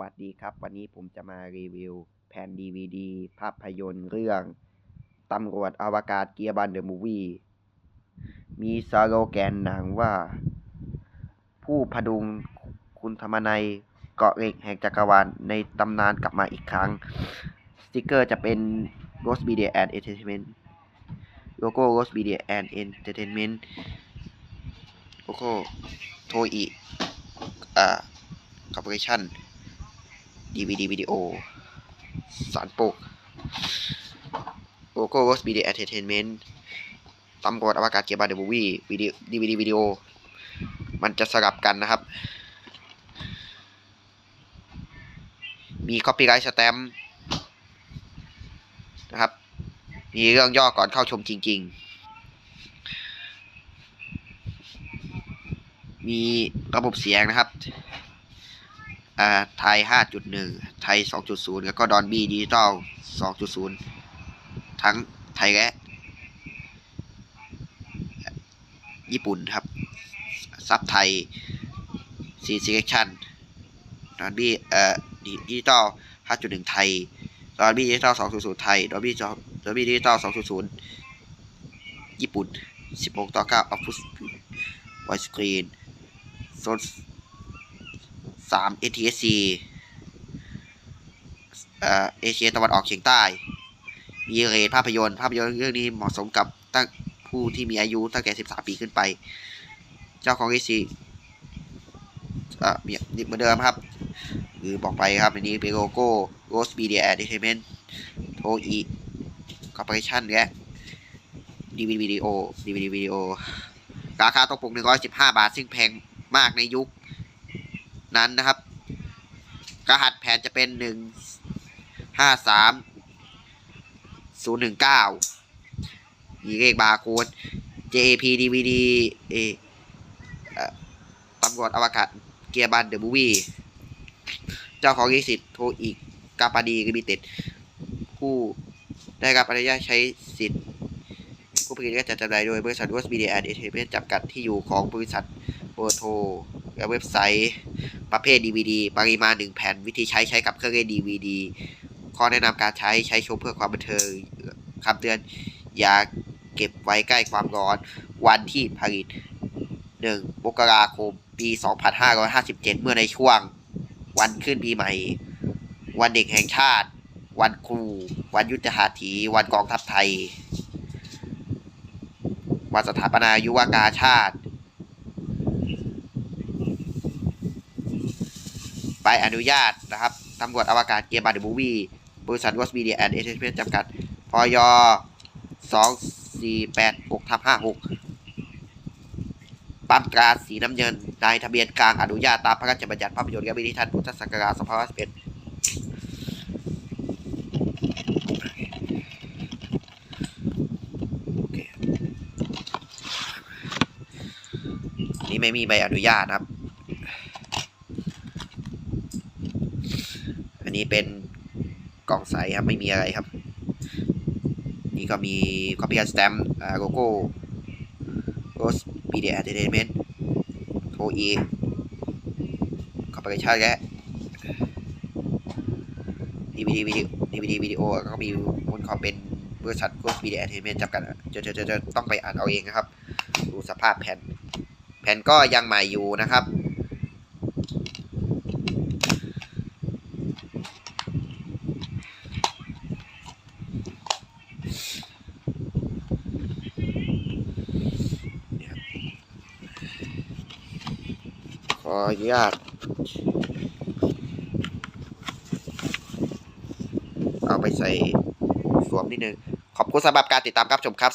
วัสดีครับ วันนี้ผมจะมารีวิวแผ่น DVD ภาพยนตร์เรื่อง ตำรวจอวกาศเกียร์บันเดอะมูวี่มีสโลแกนหนังว่า ผู้พดุงคุณธรรมนัยเกาะเหล็กแห่งจักรวาลในตำนานกลับมาอีกครั้ง สติกเกอร์จะเป็น Rose Media and Entertainment โลโก้ Rose Media and Entertainment โลโก้โทอิอ่าคอร์ปอเรชั่น DVD วิดีโอ สารปกโลโก้ Rose Media Entertainment ตำรวจอวกาศเกียร์บาร์เดอะมูวี่วิดีดีวีดีวิดีโอ มันจะสลับกันนะครับ มี Copyright Stamp นะครับ มีเรื่องย่อก่อนเข้าชมจริง ๆ มีระบบเสียงนะครับ อ่าไทย 5.1 ไทย 2.0 แล้วก็ดอนบี้ดิจิตอล2.0 ทั้งไทยและ ญี่ปุ่นครับ ซับไทย C selection ดอนบี้เอ่อดิจิตอล5.1 ไทยดอนบี้ดิจิตอล2.0 ไทยดอนบี้ดอนบี้ดิจิตอล2.0 ญี่ปุ่น 16ต่อ9 Output Wide Screen โซน 3 ATSC เอเอเชียตะวันออกเฉียงใต้ มีเรทภาพยนตร์ ภาพยนตร์เรื่องนี้เหมาะสมกับตั้งผู้ที่มีอายุตั้งแต่13 ปีขึ้นไป เจ้าของเอซีอะมีนี่เหมือนเดิมครับ หรือบอกไปครับอันนี้เป็นโลโก้ Rose Media Entertainment โทอีคอร์ปอเรชั่นและ DVD วิดีโอ DVD วิดีโอราคาตกปก115 บาท ซึ่งแพงมากในยุค นั้นนะครับ รหัสแผนจะเป็นหนึ่งห้าสามศูนย์หนึ่งเก้ามีเลขบาร์โค้ด JAP DVD เอตำรวจอวกาศเกียร์บันเดอะมูวี่เจ้าของลิขสิทธิ์โทอีกกาปาดีลิมิเต็ดผู้ได้รับอนุญาตใช้สิทธิ์ ผู้ผลิตและจัดจำหน่ายโดยบริษัทวอสมีเดียแอนด์เอเทเมนจำกัดที่อยู่ของบริษัทเบอร์โท และเว็บไซต์ประเภท DVD ปริมาณ 1 แผ่น วิธีใช้ใช้กับเครื่องเล่น DVD ข้อแนะนำการใช้ใช้ชมเพื่อความบันเทิงคำเตือนอย่าเก็บไว้ใกล้ความร้อนวันที่ผลิต 1 มกราคม ปี 2557 เมื่อในช่วงวันขึ้นปีใหม่ วันเด็กแห่งชาติ วันครู วันยุทธหัตถี วันกองทัพไทย วันสถาปนายุวกาชาติ ใบ อนุญาตนะครับตำรวจอวกาศเกียร์บาร์เดมูวี่บริษัทวอสมีเดียแอนด์เอเทเมนจำกัดพยสองสี่แปดหกทับห้าหกปั๊มตราสีน้ำเงินนายทะเบียนกลางอนุญาตตามพระราชบัญญัติภาพยนตร์และวิธีทัศน์พุทธศักราช2511โอเคนี่ไม่มีใบอนุญาตครับ อันนี้เป็นกล่องใสครับไม่มีอะไรครับ นี่ก็มี copy and stamp อ่าโลโก้ Rose Media Entertainment โทอีคอร์ปอเรชั่นและ DVD วิดีโอ DVD วิดีโอก็มีบนคอเป็นบริษัท Rose Media Entertainment จำกัดจะจะจะจะต้องไปอ่านเอาเองนะครับ ดูสภาพแผ่น แผ่นก็ยังใหม่อยู่นะครับ อนุญาตเอาไปใส่สวมนิดนึง ขอบคุณสำหรับการติดตามครับชมครับ